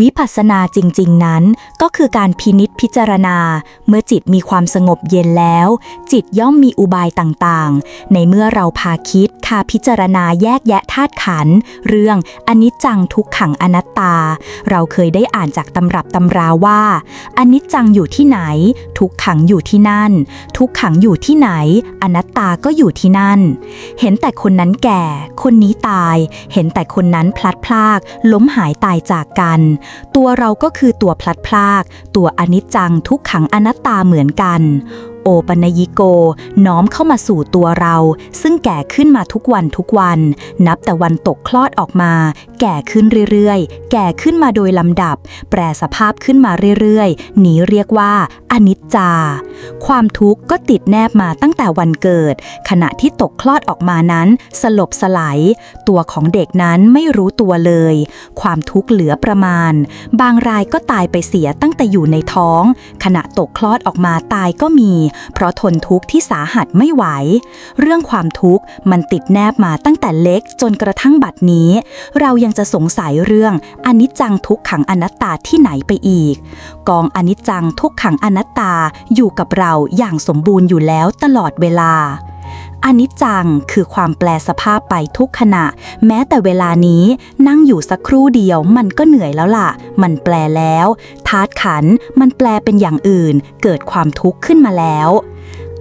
วิปัสสนาจริง ๆ นั้น ก็คือการพินิษพิจารณา เมื่อจิตมีความสงบเย็นแล้ว จิตย่อมมีอุบายต่างๆ ในเมื่อเราพาคิด คาพิจารณาแยกแยะธาตุขัน เรื่องอนิจจังทุกขังอนัตตา เราเคยได้อ่านจากตำรับตำราว่าอนิจจังอยู่ที่ไหน ทุกขังอยู่ที่นั่น ทุกขังอยู่ที่ไหน อนัตตาก็อยู่ที่นั่น เห็นแต่คนนั้นแก่ คนนี้ตาย เห็นแต่คนนั้นพลัดพรากล้มหายตายจากกัน ตัวเราก็คือตัวพลัดพราก ตัวอนิจจังทุกขังอนัตตาเหมือนกัน โอปัญญิโก น้อมเข้ามาสู่ตัวเรา ซึ่งแก่ขึ้นมาทุกวันทุกวัน นับแต่วันตกคลอดออกมา แก่ขึ้นเรื่อยๆ แก่ขึ้นมาโดยลำดับ แปรสภาพขึ้นมาเรื่อยๆ นี้เรียกว่า อนิจจา ความทุกข์ก็ติดแนบมาตั้งแต่วันเกิด ขณะที่ตกคลอดออกมานั้น สลบสลายตัวของเด็กนั้นไม่รู้ตัวเลย ความทุกข์เหลือประมาณ บางรายก็ตายไปเสียตั้งแต่อยู่ในท้อง ขณะตกคลอดออกมาตายก็มีเพราะทนทุกข์ที่สาหัสไม่ไหว เรื่องความทุกข์มันติดแนบมาตั้งแต่เล็กจนกระทั่งบัดนี้ เรายังจะสงสัยเรื่องอนิจจังทุกขังอนัตตาที่ไหนไปอีก กองอนิจจังทุกขังอนัตตาอยู่กับเราอย่างสมบูรณ์อยู่แล้วตลอดเวลา อนิจจังคือความแปลสภาพไปทุกขณะ แม้แต่เวลานี้นั่งอยู่สักครู่เดียวมันก็เหนื่อยแล้วล่ะ มันแปลแล้วธาตุขันมันแปลเป็นอย่างอื่น เกิดความทุกข์ขึ้นมาแล้ว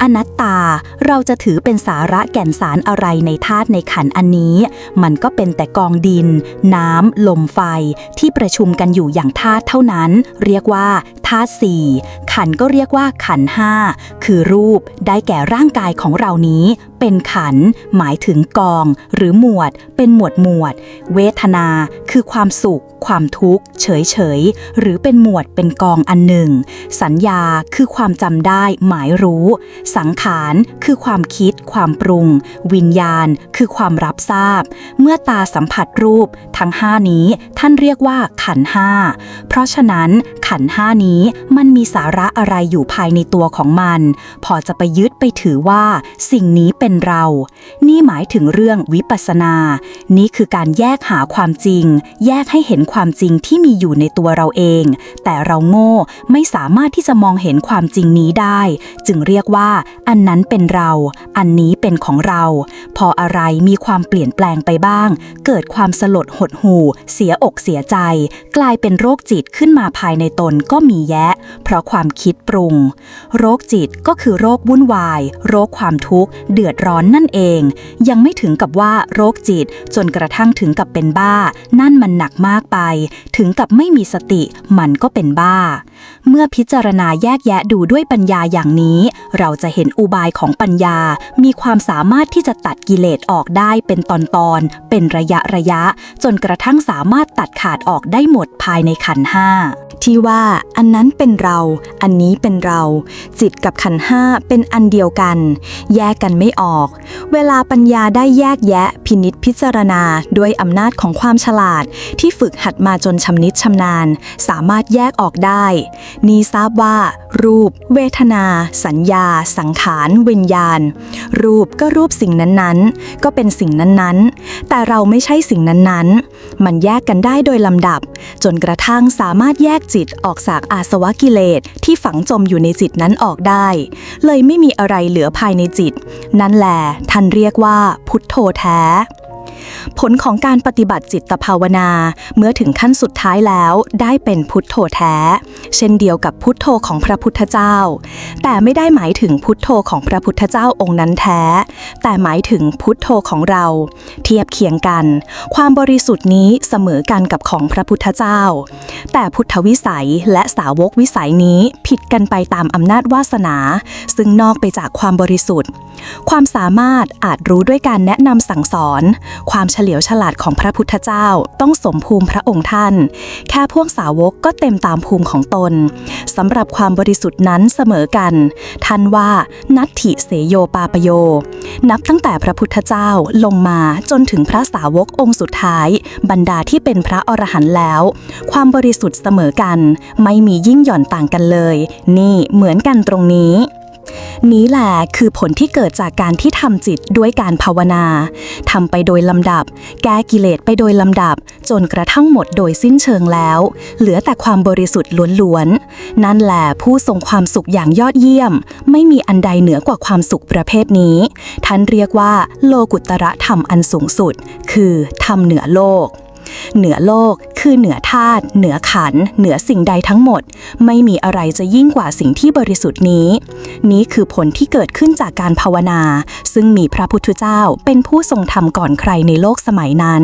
อนัตตาเราจะถือเป็นสาระแก่นสารอะไรในธาตุในขันอันนี้ มันก็เป็นแต่กองดิน น้ำ ลมไฟที่ประชุมกันอยู่อย่างธาตุเท่านั้น เรียกว่าธาตุสี่ขันก็เรียกว่าขันห้าคือรูปได้แก่ร่างกายของเรานี้ เป็นขัน หมายถึงกอง หรือหมวด เป็นหมวดหมวด เวทนา คือความสุข ความทุกข์ เฉยเฉยหรือเป็นหมวดเป็นกองอันหนึ่ง สัญญาคือความจำได้ หมายรู้ สังขารคือความคิด ความปรุง วิญญาณ คือความรับทราบ เมื่อตาสัมผัสรูปทั้งห้านี้ท่านเรียกว่าขันห้าเพราะฉะนั้น ขันห้านี้มันมีสาระอะไรอยู่ภายในตัวของมัน พอจะไปยึดไปถือว่า สิ่งนี้เป็นเรา นี่หมายถึงเรื่องวิปัสสนา นี่คือการแยกหาความจริง แยกให้เห็นความจริงที่มีอยู่ในตัวเราเอง แต่เราโง่ไม่สามารถที่จะมองเห็นความจริงนี้ได้ จึงเรียกว่า อันนั้นเป็นเรา อันนี้เป็นของเรา พออะไรมีความเปลี่ยนแปลงไปบ้าง เกิดความสลดหดหู่ เสียอกเสียใจ กลายเป็นโรคจิตขึ้นมาภายในตนก็มีแยะ เพราะความคิดปรุง โรคจิตก็คือโรควุ่นวาย โรคความทุกข์ เดือดร้อนนั่นเอง ยังไม่ถึงกับว่าโรคจิตจนกระทั่งถึงกับเป็นบ้า นั่นมันหนักมากไป ถึงกับไม่มีสติมันก็เป็นบ้า เมื่อพิจารณาแยกแยะดูด้วยปัญญาอย่างนี้ เราจะเห็นอุบายของปัญญา มีความสามารถที่จะตัดกิเลสออกได้เป็นตอนๆ เป็นระยะระยะ จนกระทั่งสามารถตัดขาดออกได้หมดภายในขันห้าที่ว่า อันนั้นเป็นเรา อันนี้เป็นเรา จิตกับขันห้าเป็นอันเดียวกัน แยกกันไม่ออก เวลาปัญญาได้แยกแยะ พินิษพิจารณาด้วยอำนาจของความฉลาด ที่ฝึกหัดมาจนชำนิชำนาญ สามารถแยกออกได้ นี่ทราบว่า รูป เวทนา สัญญา สังขารวิญญาณ รูปก็รูปสิ่งนั้นๆ ก็เป็นสิ่งนั้นๆ แต่เราไม่ใช่สิ่งนั้นๆ มันแยกกันได้โดยลำดับ จนกระทั่งสามารถแยกจิตออกจากอาสวะกิเลสที่ฝังจมอยู่ในจิตนั้นออกได้ เลยไม่มีอะไรเหลือภายในจิต นั่นแหละท่านเรียกว่าพุทโธแท้ ผลของการปฏิบัติจิตภาวนา เมื่อถึงขั้นสุดท้ายแล้วได้เป็นพุทโธแท้ เช่นเดียวกับพุทโธของพระพุทธเจ้า แต่ไม่ได้หมายถึงพุทโธของพระพุทธเจ้าองค์นั้นแท้ แต่หมายถึงพุทโธของเรา เทียบเคียงกัน ความบริสุทธิ์นี้เสมอกันกับของพระพุทธเจ้า แต่พุทธวิสัยและสาวกวิสัยนี้ผิดกันไปตามอำนาจวาสนา ซึ่งนอกไปจากความบริสุทธิ์ ความสามารถอาจรู้ด้วยการแนะนำสั่งสอน ความเฉลียวฉลาดของพระพุทธเจ้า ต้องสมภูมิพระองค์ท่าน แค่พวกสาวกก็เต็มตามภูมิของตนสำหรับความบริสุทธิ์นั้นเสมอกัน ท่านว่านัตถิเสโยปาปโย นับตั้งแต่พระพุทธเจ้าลงมาจนถึงพระสาวกองค์สุดท้าย บรรดาที่เป็นพระอรหันต์แล้ว ความบริสุทธิ์เสมอกัน ไม่มียิ่งหย่อนต่างกันเลย นี่เหมือนกันตรงนี้ นี้แหละคือผลที่เกิดจากการที่ทำจิตด้วยการภาวนาทำไปโดยลำดับ แก้กิเลสไปโดยลำดับ จนกระทั่งหมดโดยสิ้นเชิงแล้ว เหลือแต่ความบริสุทธิ์ล้วนๆ นั่นแหละผู้ทรงความสุขอย่างยอดเยี่ยม ไม่มีอันใดเหนือกว่าความสุขประเภทนี้ ท่านเรียกว่า โลกุตระธรรมอันสูงสุด คือธรรมเหนือโลก เหนือโลกคือเหนือธาตุเหนือขัน เหนือสิ่งใดทั้งหมด ไม่มีอะไรจะยิ่งกว่าสิ่งที่บริสุทธิ์นี้ นี้คือผลที่เกิดขึ้นจากการภาวนา ซึ่งมีพระพุทธเจ้าเป็นผู้ทรงธรรมก่อนใครในโลกสมัยนั้น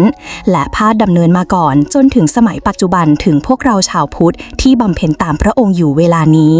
และพาดดำเนินมาก่อนจนถึงสมัยปัจจุบันถึงพวกเราชาวพุทธที่บำเพ็ญตามพระองค์อยู่เวลานี้